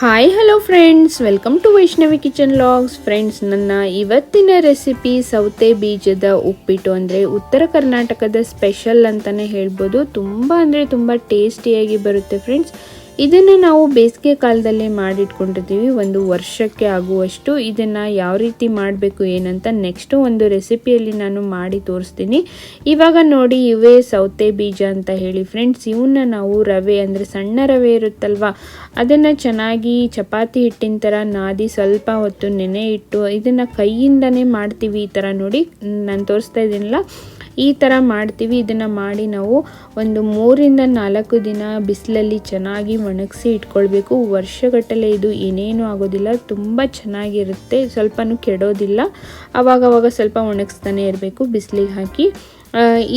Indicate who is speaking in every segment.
Speaker 1: Hi hello friends welcome to Vaishnavi kitchen vlogs friends ನನ್ನ ಇವತ್ತಿನ recipe ಸೌತೆ ಬೀಜದ ಉಪ್ಪಿಟ್ಟು ಅಂದರೆ ಉತ್ತರ ಕರ್ನಾಟಕದ ಸ್ಪೆಷಲ್ ಅಂತಲೇ ಹೇಳ್ಬೋದು. ತುಂಬ ಅಂದರೆ ತುಂಬ ಟೇಸ್ಟಿಯಾಗಿ ಬರುತ್ತೆ ಫ್ರೆಂಡ್ಸ್ ಇದನ್ನು ನಾವು ಬೇಸಿಗೆ ಕಾಲದಲ್ಲಿ ಮಾಡಿಟ್ಕೊಂಡಿರ್ತೀವಿ ಒಂದು ವರ್ಷಕ್ಕೆ ಆಗುವಷ್ಟು ಇದನ್ನು ಯಾವ ರೀತಿ ಮಾಡಬೇಕು, ಏನಂತ ನೆಕ್ಸ್ಟು ಒಂದು ರೆಸಿಪಿಯಲ್ಲಿ ನಾನು ಮಾಡಿ ತೋರಿಸ್ತೀನಿ. ಇವಾಗ ನೋಡಿ ಇವೇ ಸೌತೆ ಬೀಜ ಅಂತ ಹೇಳಿ ಫ್ರೆಂಡ್ಸ್ ಇವನ್ನ ನಾವು ರವೆ ಅಂದರೆ ಸಣ್ಣ ರವೆ ಇರುತ್ತಲ್ವ, ಅದನ್ನು ಚೆನ್ನಾಗಿ ಚಪಾತಿ ಹಿಟ್ಟಿನ ಥರ ನಾದಿ ಸ್ವಲ್ಪ ಹೊತ್ತು ನೆನೆ ಇಟ್ಟು ಇದನ್ನು ಕೈಯಿಂದನೇ ಮಾಡ್ತೀವಿ ಈ ಥರ ನೋಡಿ. ನಾನು ತೋರಿಸ್ತಾ ಇದ್ದೀನಲ್ಲ ಈ ಥರ ಮಾಡ್ತೀವಿ. ಇದನ್ನು ಮಾಡಿ ನಾವು ಒಂದು ಮೂರಿಂದ ನಾಲ್ಕು ದಿನ ಬಿಸಿಲಲ್ಲಿ ಚೆನ್ನಾಗಿ ಒಣಗಿಸಿ ಇಟ್ಕೊಳ್ಬೇಕು. ವರ್ಷಗಟ್ಟಲೆ ಇದು ಏನೇನು ಆಗೋದಿಲ್ಲ. ತುಂಬ ಚೆನ್ನಾಗಿರುತ್ತೆ. ಸ್ವಲ್ಪನೂ ಕೆಡೋದಿಲ್ಲ. ಅವಾಗವಾಗ ಸ್ವಲ್ಪ ಒಣಗಿಸ್ತಾನೆ ಇರಬೇಕು ಬಿಸಿಲಿಗೆ ಹಾಕಿ.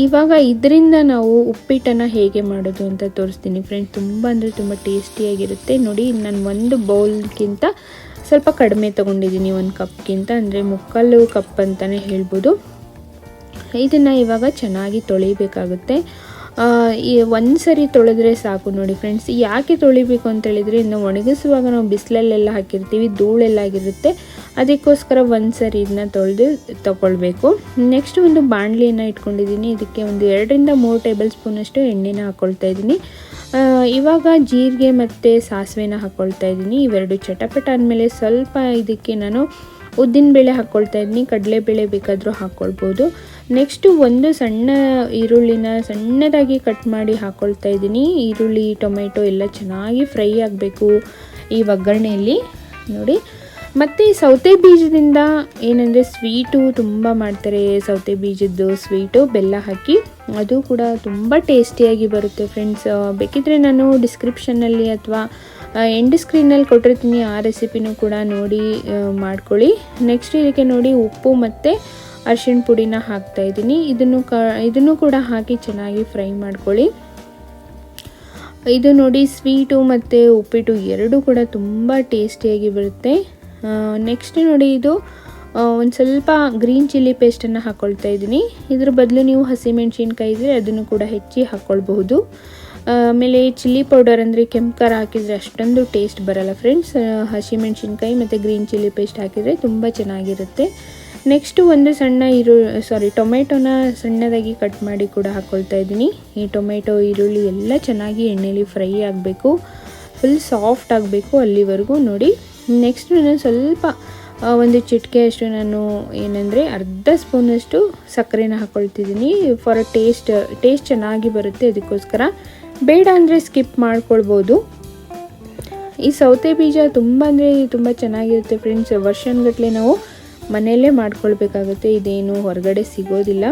Speaker 1: ಇವಾಗ ಇದರಿಂದ ನಾವು ಉಪ್ಪಿಟ್ಟನ್ನು ಹೇಗೆ ಮಾಡೋದು ಅಂತ ತೋರಿಸ್ತೀನಿ ಫ್ರೆಂಡ್ಸ್ ತುಂಬ ಅಂದರೆ ತುಂಬ ಟೇಸ್ಟಿಯಾಗಿರುತ್ತೆ ನೋಡಿ, ನಾನು ಒಂದು ಬೌಲ್ಗಿಂತ ಸ್ವಲ್ಪ ಕಡಿಮೆ ತೊಗೊಂಡಿದ್ದೀನಿ. ಒಂದು ಕಪ್ಗಿಂತ ಅಂದರೆ ಮುಕ್ಕಾಲು ಕಪ್ ಅಂತಲೇ ಹೇಳ್ಬೋದು. ಇದನ್ನು ಇವಾಗ ಚೆನ್ನಾಗಿ ತೊಳಿಬೇಕಾಗುತ್ತೆ. ಈ ಒಂದು ಸರಿ ತೊಳೆದ್ರೆ ಸಾಕು ನೋಡಿ ಫ್ರೆಂಡ್ಸ್ ಯಾಕೆ ತೊಳಿಬೇಕು ಅಂತ ಹೇಳಿದರೆ, ಇನ್ನು ಒಣಗಿಸುವಾಗ ನಾವು ಬಿಸಿಲಲ್ಲೆಲ್ಲ ಹಾಕಿರ್ತೀವಿ ಧೂಳೆಲ್ಲ ಆಗಿರುತ್ತೆ ಅದಕ್ಕೋಸ್ಕರ ಒಂದು ಸರಿ ಇದನ್ನ ತೊಳೆದು ತಗೊಳ್ಬೇಕು ನೆಕ್ಸ್ಟ್ ಒಂದು ಬಾಣಲಿಯನ್ನು ಇಟ್ಕೊಂಡಿದ್ದೀನಿ. ಇದಕ್ಕೆ ಒಂದು ಎರಡರಿಂದ ಮೂರು ಟೇಬಲ್ ಸ್ಪೂನಷ್ಟು ಎಣ್ಣೆನ ಹಾಕ್ಕೊಳ್ತಾ ಇದ್ದೀನಿ. ಇವಾಗ ಜೀರಿಗೆ ಮತ್ತು ಸಾಸಿವೆನ ಹಾಕ್ಕೊಳ್ತಾ ಇದ್ದೀನಿ. ಇವೆರಡು ಚಟಪಟ ಆದಮೇಲೆ ಸ್ವಲ್ಪ ಇದಕ್ಕೆ ನಾನು ಉದ್ದಿನಬೇಳೆ ಹಾಕ್ಕೊಳ್ತಾ ಇದ್ದೀನಿ ಕಡಲೆಬೇಳೆ ಬೇಕಾದರೂ ಹಾಕ್ಕೊಳ್ಬೋದು ನೆಕ್ಸ್ಟು ಒಂದು ಸಣ್ಣ ಈರುಳ್ಳಿನ ಸಣ್ಣದಾಗಿ ಕಟ್ ಮಾಡಿ ಹಾಕ್ಕೊಳ್ತಾ ಇದ್ದೀನಿ. ಈರುಳ್ಳಿ, ಟೊಮೆಟೊ ಎಲ್ಲ ಚೆನ್ನಾಗಿ ಫ್ರೈ ಆಗಬೇಕು ಈ ಒಗ್ಗರಣೆಯಲ್ಲಿ. ನೋಡಿ. ಮತ್ತು ಸೌತೆ ಬೀಜದಿಂದ ಏನಂದರೆ ಸ್ವೀಟು ತುಂಬ ಮಾಡ್ತಾರೆ. ಸೌತೆ ಬೀಜದ್ದು ಸ್ವೀಟು ಬೆಲ್ಲ ಹಾಕಿ. ಅದು ಕೂಡ ತುಂಬ ಟೇಸ್ಟಿಯಾಗಿ ಬರುತ್ತೆ ಫ್ರೆಂಡ್ಸ್ ಬೇಕಿದ್ರೆ ನಾನು ಡಿಸ್ಕ್ರಿಪ್ಷನ್ನಲ್ಲಿ ಅಥವಾ ಎಂಡ್ ಸ್ಕ್ರೀನಲ್ಲಿ ಕೊಟ್ಟಿರ್ತೀನಿ ಆ ರೆಸಿಪಿನೂ ಕೂಡ ನೋಡಿ ಮಾಡ್ಕೊಳ್ಳಿ. ನೆಕ್ಸ್ಟ್ ಇದಕ್ಕೆ ನೋಡಿ ಉಪ್ಪು ಮತ್ತು ಅರಿಶಿಣ ಪುಡಿನ ಹಾಕ್ತಾ ಇದ್ದೀನಿ. ಇದನ್ನು ಕ, ಇದನ್ನು ಕೂಡ ಹಾಕಿ ಚೆನ್ನಾಗಿ ಫ್ರೈ ಮಾಡ್ಕೊಳ್ಳಿ. ಇದು ನೋಡಿ ಸ್ವೀಟು ಮತ್ತು ಉಪ್ಪಿಟ್ಟು ಎರಡೂ ಕೂಡ ತುಂಬ ಟೇಸ್ಟಿಯಾಗಿ ಬರುತ್ತೆ. ನೆಕ್ಸ್ಟ್ ನೋಡಿ ಇದು ಒಂದು ಸ್ವಲ್ಪ ಗ್ರೀನ್ ಚಿಲ್ಲಿ ಪೇಸ್ಟನ್ನು ಹಾಕ್ಕೊಳ್ತಾ ಇದ್ದೀನಿ. ಇದ್ರ ಬದಲು ನೀವು ಹಸಿಮೆಣ್ಸಿನ್ಕಾಯಿ ಇದ್ದರೆ ಅದನ್ನು ಕೂಡ ಹೆಚ್ಚಿ ಹಾಕ್ಕೊಳ್ಬಹುದು ಆಮೇಲೆ ಚಿಲ್ಲಿ ಪೌಡರ್ ಅಂದರೆ ಕೆಂಪು ಖಾರ ಹಾಕಿದರೆ ಅಷ್ಟೊಂದು ಟೇಸ್ಟ್ ಬರಲ್ಲ ಫ್ರೆಂಡ್ಸ್ ಹಸಿಮೆಣ್ಸಿನ್ಕಾಯಿ ಮತ್ತು ಗ್ರೀನ್ ಚಿಲ್ಲಿ ಪೇಸ್ಟ್ ಹಾಕಿದರೆ ತುಂಬ ಚೆನ್ನಾಗಿರುತ್ತೆ. ನೆಕ್ಸ್ಟು ಒಂದು ಸಣ್ಣ ಈರು ಸಾರಿ ಟೊಮೆಟೊನ ಸಣ್ಣದಾಗಿ ಕಟ್ ಮಾಡಿ ಕೂಡ ಹಾಕ್ಕೊಳ್ತಾ ಇದ್ದೀನಿ. ಈ ಟೊಮೆಟೊ, ಈರುಳ್ಳಿ ಎಲ್ಲ ಚೆನ್ನಾಗಿ ಎಣ್ಣೆಲಿ ಫ್ರೈ ಆಗಬೇಕು. ಫುಲ್ ಸಾಫ್ಟ್ ಆಗಬೇಕು ಅಲ್ಲಿವರೆಗೂ ನೋಡಿ. ನೆಕ್ಸ್ಟ್ ನಾನು ಸ್ವಲ್ಪ ಒಂದು ಚಿಟಿಕೆ ಅಷ್ಟು ನಾನು ಏನಂದರೆ ಅರ್ಧ ಸ್ಪೂನಷ್ಟು ಸಕ್ಕರೆನ ಹಾಕ್ಕೊಳ್ತಿದ್ದೀನಿ ಫಾರ್ ಟೇಸ್ಟ್ ಟೇಸ್ಟ್ ಚೆನ್ನಾಗಿ ಬರುತ್ತೆ ಅದಕ್ಕೋಸ್ಕರ. ಬೇಡ ಅಂದರೆ ಸ್ಕಿಪ್ ಮಾಡ್ಕೊಳ್ಬೋದು. ಈ ಸೌತೆ ಬೀಜ ತುಂಬ ಅಂದರೆ ತುಂಬ ಚೆನ್ನಾಗಿರುತ್ತೆ ಫ್ರೆಂಡ್ಸ್ ವರ್ಷನ್ಗಟ್ಟಲೆ ನಾವು ಮನೆಯಲ್ಲೇ ಮಾಡ್ಕೊಳ್ಬೇಕಾಗುತ್ತೆ. ಇದೇನು ಹೊರಗಡೆ ಸಿಗೋದಿಲ್ಲ.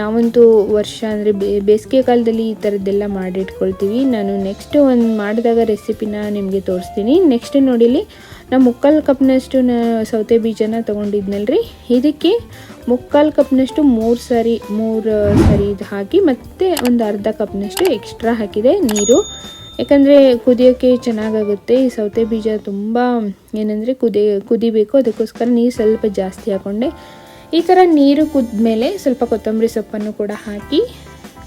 Speaker 1: ನಾವಂತೂ ವರ್ಷ ಅಂದರೆ ಬೇಸಿಗೆ ಕಾಲದಲ್ಲಿ ಈ ಥರದ್ದೆಲ್ಲ ಮಾಡಿಟ್ಕೊಳ್ತೀವಿ. ನಾನು ನೆಕ್ಸ್ಟ್ ಒಂದು ಮಾಡಿದಾಗ ರೆಸಿಪಿನ ನಿಮಗೆ ತೋರಿಸ್ತೀನಿ. ನೆಕ್ಸ್ಟ್ ನೋಡಿಲಿ ನಾನು ಮುಕ್ಕಾಲು ಕಪ್ನಷ್ಟು ನ ಸೌತೆ ಬೀಜನ ತೊಗೊಂಡಿದ್ನಲ್ರಿ. ಇದಕ್ಕೆ ಮುಕ್ಕಾಲು ಕಪ್ನಷ್ಟು ಮೂರು ಸಾರಿ, ಮೂರು ಸರಿ ಇದು ಹಾಕಿ ಮತ್ತು ಒಂದು ಅರ್ಧ ಕಪ್ನಷ್ಟು ಎಕ್ಸ್ಟ್ರಾ ಹಾಕಿದೆ ನೀರು. ಯಾಕಂದರೆ ಕುದಿಯೋಕ್ಕೆ ಚೆನ್ನಾಗಾಗುತ್ತೆ. ಈ ಸೌತೆ ಬೀಜ ತುಂಬ ಏನಂದರೆ ಕುದಿ, ಕುದಿಬೇಕು. ಅದಕ್ಕೋಸ್ಕರ ನೀರು ಸ್ವಲ್ಪ ಜಾಸ್ತಿ ಹಾಕ್ಕೊಂಡೆ ಈ ಥರ ನೀರು ಕುದ್ಮೇಲೆ ಸ್ವಲ್ಪ ಕೊತ್ತಂಬರಿ ಸೊಪ್ಪನ್ನು ಕೂಡ ಹಾಕಿ,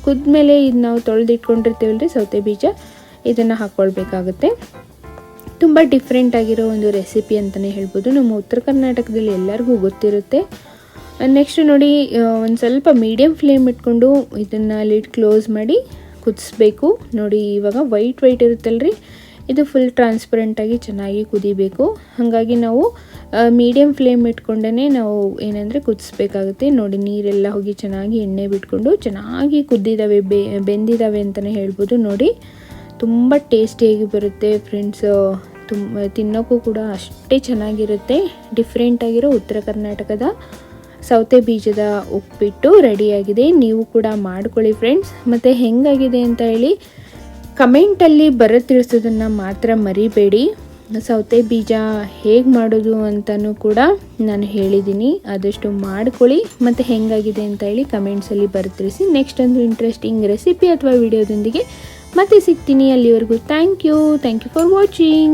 Speaker 1: ಕುದ್ಮೇಲೆ ಇದು ನಾವು ತೊಳೆದಿಟ್ಕೊಂಡಿರ್ತೀವಲ್ಲ ರೀ ಸೌತೆ ಬೀಜ, ಇದನ್ನು ಹಾಕ್ಕೊಳ್ಬೇಕಾಗುತ್ತೆ ತುಂಬ ಡಿಫ್ರೆಂಟ್ ಆಗಿರೋ ಒಂದು ರೆಸಿಪಿ ಅಂತಲೇ ಹೇಳ್ಬೋದು. ನಮ್ಮ ಉತ್ತರ ಕರ್ನಾಟಕದಲ್ಲಿ ಎಲ್ಲರಿಗೂ ಗೊತ್ತಿರುತ್ತೆ. ನೆಕ್ಸ್ಟ್ ನೋಡಿ ಒಂದು ಸ್ವಲ್ಪ ಮೀಡಿಯಮ್ ಫ್ಲೇಮ್ ಇಟ್ಕೊಂಡು ಇದನ್ನು ಲಿಡ್ ಕ್ಲೋಸ್ ಮಾಡಿ ಕುದಿಸ್ಬೇಕು. ನೋಡಿ, ಇವಾಗ ವೈಟ್ ವೈಟ್ ಇರುತ್ತಲ್ರಿ. ಇದು ಫುಲ್ ಟ್ರಾನ್ಸ್ಪರೆಂಟಾಗಿ ಚೆನ್ನಾಗಿ ಕುದಿಬೇಕು. ಹಾಗಾಗಿ ನಾವು ಮೀಡಿಯಮ್ ಫ್ಲೇಮ್ ಇಟ್ಕೊಂಡೇ ನಾವು ಏನಂದರೆ ಕುದಿಸ್ಬೇಕಾಗುತ್ತೆ. ನೋಡಿ, ನೀರೆಲ್ಲ ಹೋಗಿ ಚೆನ್ನಾಗಿ ಎಣ್ಣೆ ಬಿಟ್ಕೊಂಡು ಚೆನ್ನಾಗಿ ಕುದ್ದಿದ್ದಾವೆ ಬೆಂದಿದ್ದಾವೆ ಅಂತಲೇ ಹೇಳ್ಬೋದು. ನೋಡಿ, ತುಂಬ ಟೇಸ್ಟಿಯಾಗಿ ಬರುತ್ತೆ ಫ್ರೆಂಡ್ಸ್ ತುಂಬ ತಿನ್ನೋಕ್ಕೂ ಕೂಡ ಅಷ್ಟೇ ಚೆನ್ನಾಗಿರುತ್ತೆ. ಡಿಫ್ರೆಂಟಾಗಿರೋ ಉತ್ತರ ಕರ್ನಾಟಕದ ಸೌತೆ ಬೀಜದ ಉಪ್ಪಿಟ್ಟು ರೆಡಿಯಾಗಿದೆ ನೀವು ಕೂಡ ಮಾಡ್ಕೊಳ್ಳಿ ಫ್ರೆಂಡ್ಸ್ ಮತ್ತು ಹೆಂಗಾಗಿದೆ ಅಂತ ಹೇಳಿ ಕಮೆಂಟಲ್ಲಿ ಬರ ತಿಳಿಸೋದನ್ನು ಮಾತ್ರ ಮರಿಬೇಡಿ. ಸೌತೆ ಬೀಜ ಹೇಗೆ ಮಾಡೋದು ಅಂತಲೂ ಕೂಡ ನಾನು ಹೇಳಿದ್ದೀನಿ. ಆದಷ್ಟು ಮಾಡ್ಕೊಳ್ಳಿ. ಮತ್ತು ಹೆಂಗಾಗಿದೆ ಅಂತ ಹೇಳಿ ಕಮೆಂಟ್ಸಲ್ಲಿ ಬರ್ತಿರಿಸಿ ನೆಕ್ಸ್ಟ್ ಒಂದು ಇಂಟ್ರೆಸ್ಟಿಂಗ್ ರೆಸಿಪಿ ಅಥವಾ ವಿಡಿಯೋದೊಂದಿಗೆ ಮತ್ತೆ ಸಿಗ್ತೀನಿ ಅಲ್ಲಿವರೆಗೂ. Thank you thank you for watching